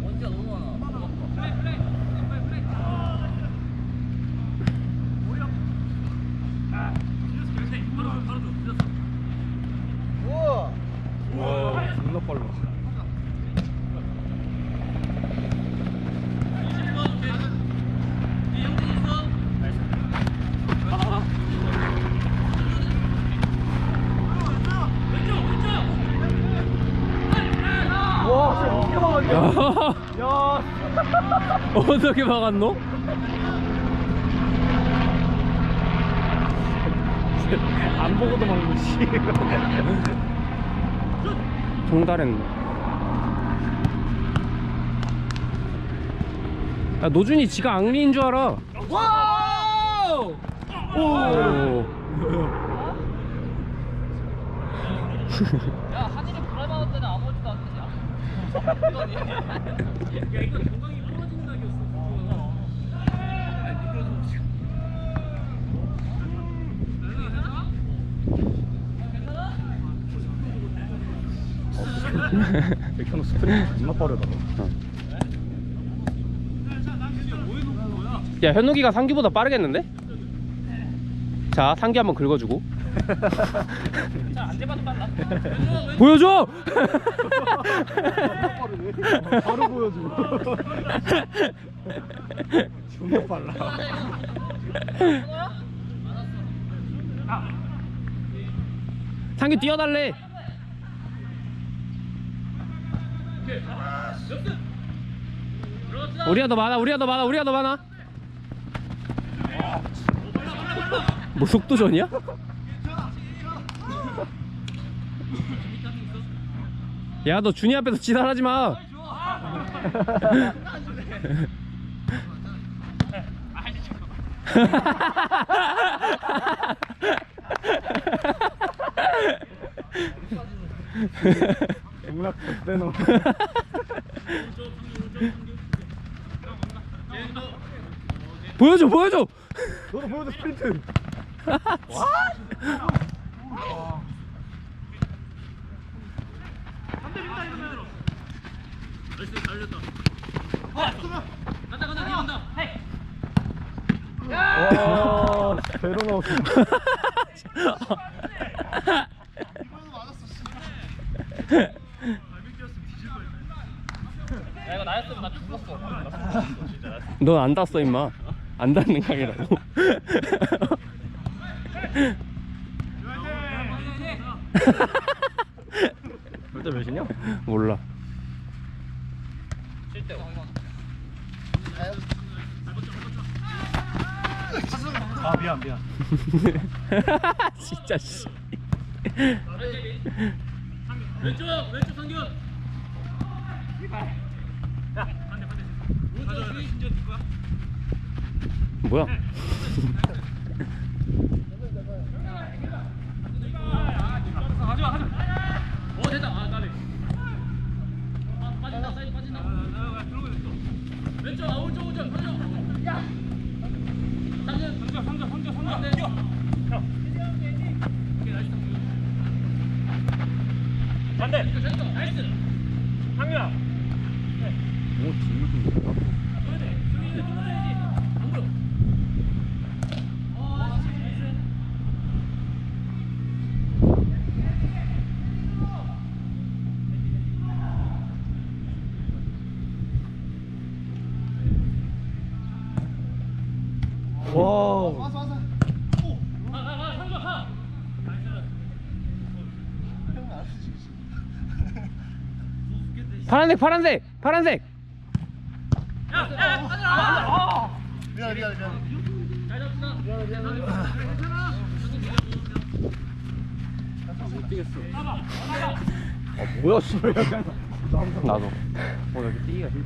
먼지가 너무 많아. 우와. 와 존나 빨라 와 진짜 어떻게 막았냐 야, 야 어떻게 막았노? 안 보고도 막는 씨 종달했네. 야, 노준이 지가 앙리인 줄 알아. 와우 오. 야, 하진이 불알 때는 아무렇지도 않더니. 야, 이거 건강이 무너지는 각이었어. 아니, 미끄러져. 백현우 스프링 존나 빠르다 야, 현욱이가 상규보다 빠르겠는데? 자, 상규 한번 긁어주고. 자, 안 돼봐도 빨라. 보여줘! 바로 보여주고 존나 빨라 상규 뛰어달래. 우리가 더 많아, 우리가 더 많아, 우리가 더 많아. 뭐 속도전이야? 야, 너 준이 앞에서 지랄하지 마. 용락 좆대노 보여줘, 보여줘. 너도 보여줘. 헤이. 와 배로 나왔어 야, 이거 나였으면 나 죽었어. 넌안 땄어, 임마. 안 닿는 강이라고. 절대 몇이냐? 몰라. 아 미안 미안 진짜 씨. 왼쪽, 왼쪽 상규. 반대, 반대. 오른쪽 신지어 뛸 거야? 뭐야? 반대. 나이스. 상규야. 파란색, 파란색, 파란색. 미안 잡았다. 아, 뭐야 씨발 나도. 어 여기 뛰기가 힘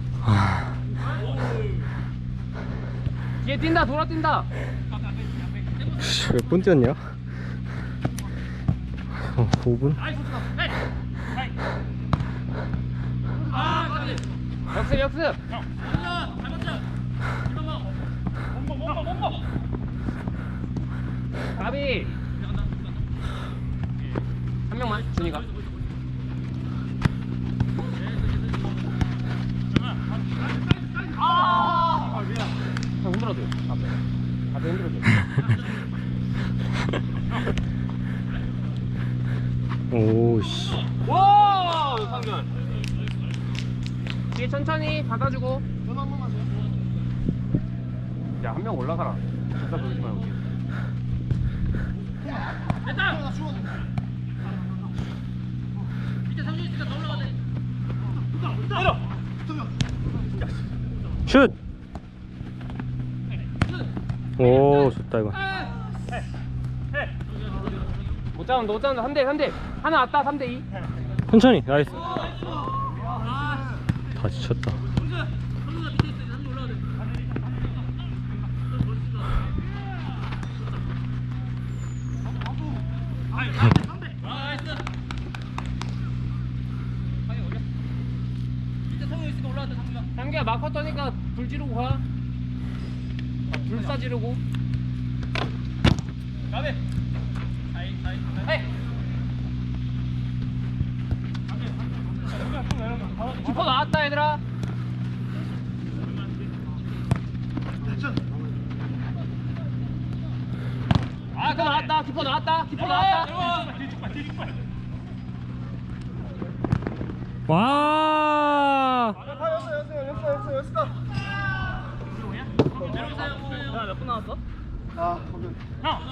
뒤에 뛴다, 돌아 뛴다. 몇분 뛰었냐? 어, 5분? 아, 까비. 역습, 역습. 까비 한 명만 준이가. 아! 아, 흔들어줘 앞에. 앞에 흔들어줘 오씨. 와 상전 뒤에 천천히 받아주고. 전한 번만 줘. 야한 명 올라가라. 진짜 돌지 말고. 됐다 나 죽어. 밑에 상준 있으니까 더 올라가야 돼 슛. 오 좋다 이거. 못 잡는다, 못 잡는다. 3대, 3대. 하나 왔다, 3대 2. 천천히 나이스. 아다 지쳤다. 상준 상준아 밑에 있어 상준 올라가야 돼 아이 상대 아 나이스 상이 올려 밑에 상준 있으니까 올라가야 돼 상준아 상규야, 마커 떠니까 불 지르고 가. 아, 불사 지르고. 가베 사이 사이 헤이! 키퍼 나왔다, 얘들아. 아, 키퍼 나왔다, 키퍼 나왔다, 키퍼 나왔다. 와. 아, 여섯, 여섯, 여섯, 여섯, 여섯. 몇분 나왔어? 아, 오케이.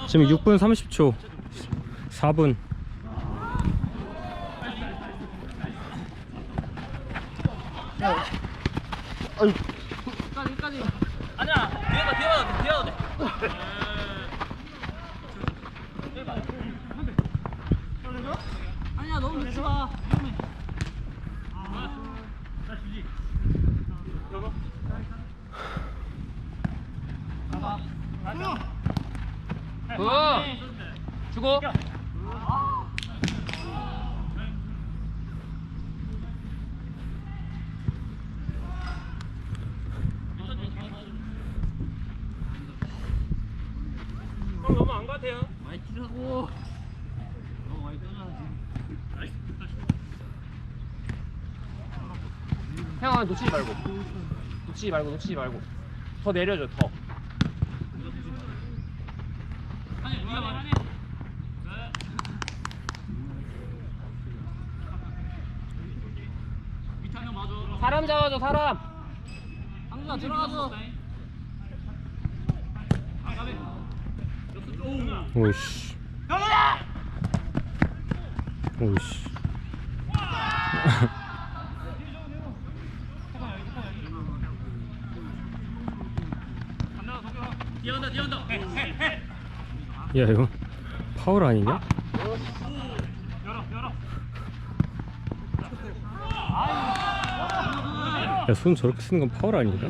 지금 6분 30초. 4분. 아유, 끝까지 끝까지 아니야 뒤에다 뒤에다 뒤에다 돼 아니야 너무 늦지 마 위험해 굿! 주고. 많이 뛰라고 너무 많이 뛰어야지 형아 놓치지 말고. 놓치지 말고, 놓치지 말고. 더 내려줘, 더. 사람 잡아줘, 사람. 항상 들어가서 오이씨. 오이씨. 야 이거 파울 아니냐? 야 손 저렇게 쓰는 건 파울 아닌가?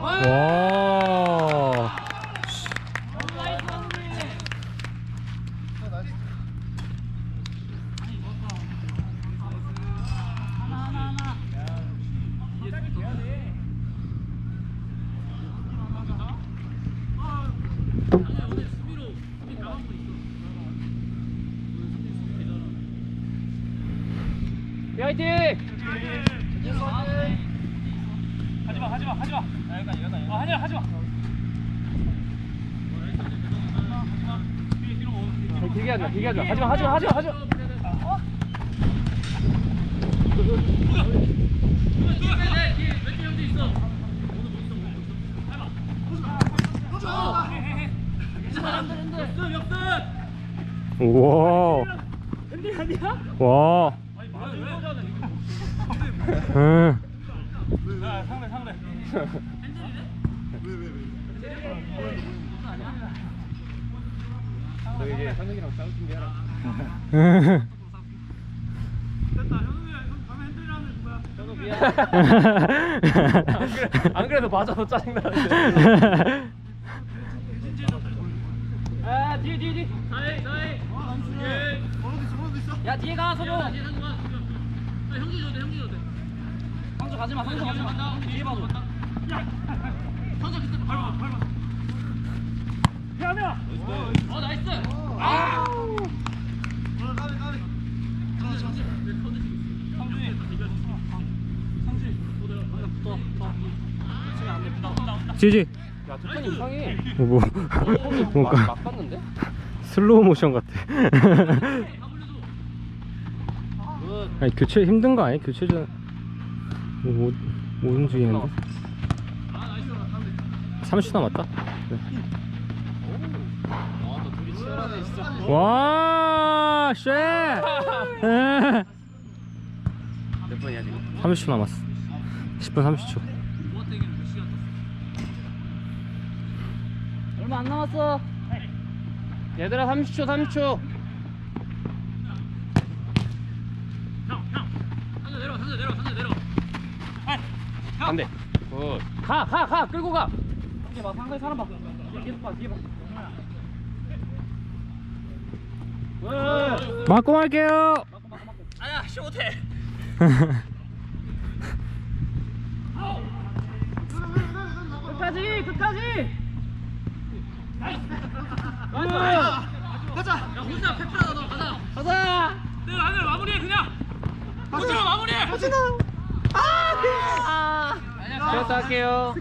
와. 하지마 하지마 하지마 아 하지마 길게 길게. 하지마, 하지마, 하지마, 하지마. 우와. 와. 응. 왜, 왜, 왜? 현욱이랑 싸울. 됐다 형 거야 현욱 미안. 안, 그래, 안 그래도 맞아서 짜증 나는데. 아, 뒤에, 뒤에, 뒤에. 사이 예. 있어, 있어. 야, 뒤에 가, 상주 가 아, 형제 줘도 형제 상주 가지마 상주 가지마 뒤에 봐도 상주 그때 밟아. 밟아. 피하며. 어 나이스. 아! 지지. 야, 특판 이상해. 어, 뭐 뭐. 뭔가 막았는데 슬로우 모션 같아. 아니, 교체 힘든 거 아니야? 교체전 뭐, 못, 못 움직이는데 30초 남았다 네. 와 쉣! 몇 번이야 지금? 30초 남았어 10분 30초 얼마 안 남았어 얘들아 30초 30초 상대 내려 상대 내려 상대 내려 안돼 굿가가 가. 끌고 가. 이게 봐 상대 사람 봐 계속 봐 뒤에 봐. 굿. 맞고 갈게요. 아야 씨 못해. 끝까지 끝까지. 가자. 야 혼자 페트라다 너 가자. 가자. 내려 하늘 마무리해 그냥. 호지로 마무리해. 가 자. 제가 할게요